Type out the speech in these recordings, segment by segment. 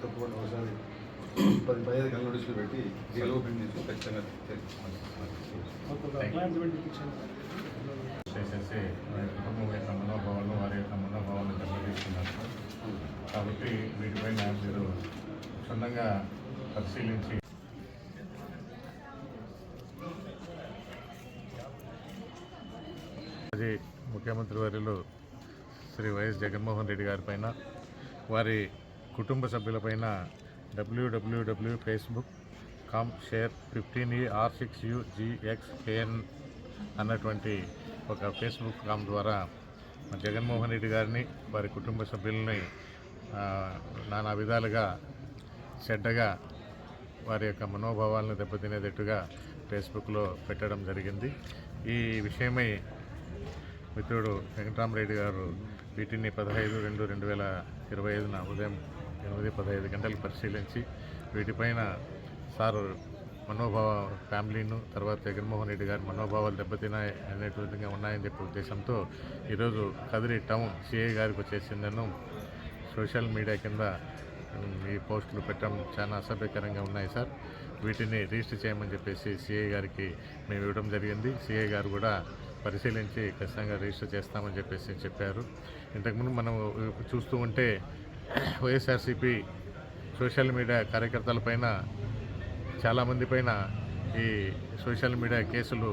తప్పకుండా ఒకసారి పది పదిహేను గంటల నోటీసులు పెట్టి డీల్ ఓపెన్ చేసి ఖచ్చితంగా చేసేసి కుటుంబం యొక్క మనోభావాలను వారి యొక్క మనోభావాలను దెబ్బతీస్తున్నారు. సార్ కాబట్టి వీటిపైన మీరు క్షుణ్ణంగా పరిశీలించి మాజీ ముఖ్యమంత్రి వర్యులు శ్రీ వైఎస్ జగన్మోహన్ రెడ్డి గారి పైన వారి కుటుంబ సభ్యులపైన W W W Facebook com share fifteen E R six U G X K N అన్నటువంటి ఒక ఫేస్బుక్ కామ్ ద్వారా జగన్మోహన్ రెడ్డి గారిని వారి కుటుంబ సభ్యులని నానా విధాలుగా చెడ్డగా వారి యొక్క మనోభావాలను దెబ్బతినేటట్టుగా ఫేస్బుక్లో పెట్టడం జరిగింది. ఈ విషయమై మిత్రుడు వెంకటరామరెడ్డి గారు వీటిని పదహైదు రెండు రెండు వేల ఇరవై ఐదున ఉదయం ఎనిమిది పదహైదు గంటలకు పరిశీలించి వీటిపైన సార్ మనోభావ ఫ్యామిలీను తర్వాత జగన్మోహన్ రెడ్డి గారి మనోభావాలు దెబ్బతిన్నాయి అనేటువంటిగా ఉన్నాయని చెప్పే ఉద్దేశంతో ఈరోజు కదిరి టౌన్ సిఐ గారికి వచ్చేసిందను. సోషల్ మీడియా కింద ఈ పోస్టులు పెట్టడం చాలా అసభ్యకరంగా ఉన్నాయి సార్. వీటిని రిజిస్టర్ చేయమని చెప్పేసి సిఐ గారికి మేము ఇవ్వడం జరిగింది. సిఐ గారు కూడా పరిశీలించి ఖచ్చితంగా రిజిస్టర్ చేస్తామని చెప్పేసి చెప్పారు. ఇంతకుముందు మనం చూస్తూ ఉంటే వైఎస్ఆర్సీపీ సోషల్ మీడియా కార్యకర్తల పైన చాలామంది పైన ఈ సోషల్ మీడియా కేసులు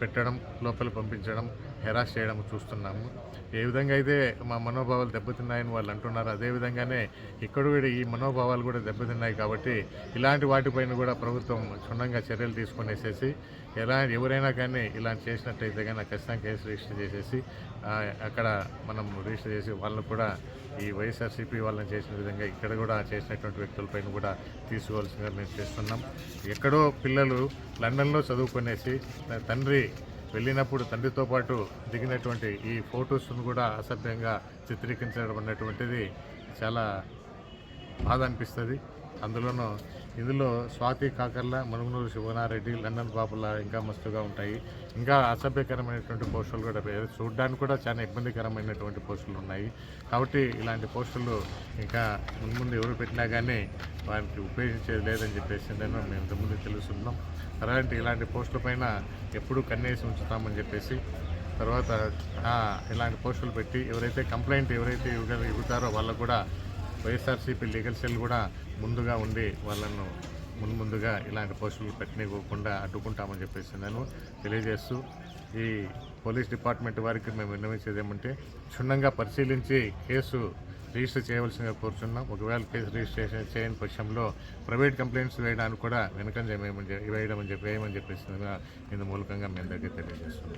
పెట్టడం లోపల పంపించడం హెరాస్ చేయడం చూస్తున్నాము. ఏ విధంగా అయితే మా మనోభావాలు దెబ్బతిన్నాయని వాళ్ళు అంటున్నారు అదేవిధంగానే ఇక్కడ కూడా ఈ మనోభావాలు కూడా దెబ్బతిన్నాయి కాబట్టి ఇలాంటి వాటిపైన కూడా ప్రభుత్వం క్షుణ్ణంగా చర్యలు తీసుకునేసేసి ఎలా ఎవరైనా కానీ ఇలాంటి చేసినట్టయితే కానీ ఖచ్చితంగా కేసు రిజిస్టర్ చేసేసి అక్కడ మనం రిజిస్టర్ చేసి వాళ్ళని కూడా ఈ వైఎస్ఆర్సీపీ వాళ్ళని చేసిన విధంగా ఇక్కడ కూడా చేసినటువంటి వ్యక్తులపైన కూడా తీసుకోవాల్సిందిగా మేము చేస్తున్నాం. ఎక్కడో పిల్లలు లండన్లో చదువుకునేసి తండ్రి వెళ్ళినప్పుడు తండ్రితో పాటు దిగినటువంటి ఈ ఫొటోస్ను కూడా అసభ్యంగా చిత్రీకరించడం అనేటువంటిది చాలా బాధ అనిపిస్తుంది. అందులోనూ ఇందులో స్వాతి కాకర్ల మనుగునూరు శివనారెడ్డి లండన్ బాబుల ఇంకా మస్తుగా ఉంటాయి. ఇంకా అసభ్యకరమైనటువంటి పోస్టులు కూడా చూడడానికి కూడా చాలా ఇబ్బందికరమైనటువంటి పోస్టులు ఉన్నాయి. కాబట్టి ఇలాంటి పోస్టులు ఇంకా ముందు ఎవరు పెట్టినా కానీ వారికి ఉపయోగించేది లేదని చెప్పేసి నేను మేము ఇంతకుముందు తెలుస్తున్నాం అలాంటి ఇలాంటి పోస్టుల పైన ఎప్పుడూ కన్నేసి ఉంచుతామని చెప్పేసి తర్వాత ఇలాంటి పోస్టులు పెట్టి ఎవరైతే కంప్లైంట్ ఎవరైతే ఇవ్వగ- ఇవ్వుతారో వాళ్ళకు కూడా వైఎస్ఆర్సీపీ లీగల్ సెల్ కూడా ముందుగా ఉండి వాళ్ళను ముందు ముందుగా ఇలాంటి పోస్టులు పెట్టనివ్వకుండా అడ్డుకుంటామని చెప్పేసి నేను తెలియజేస్తూ ఈ పోలీస్ డిపార్ట్మెంట్ వారికి మేము విన్నవించేది ఏమంటే క్షుణ్ణంగా పరిశీలించి కేసు రిజిస్టర్ చేయవలసిందిగా కోరుచున్నాం. ఒకవేళ కేసు రిజిస్ట్రేషన్ చేయని పక్షంలో ప్రైవేట్ కంప్లైంట్స్ వేయడానికి కూడా వెనకంజ వేయమని వేయడం అని చెప్పి వేయమని చెప్పేసి ఇందు మూలకంగా మేము దగ్గర తెలియజేస్తున్నాం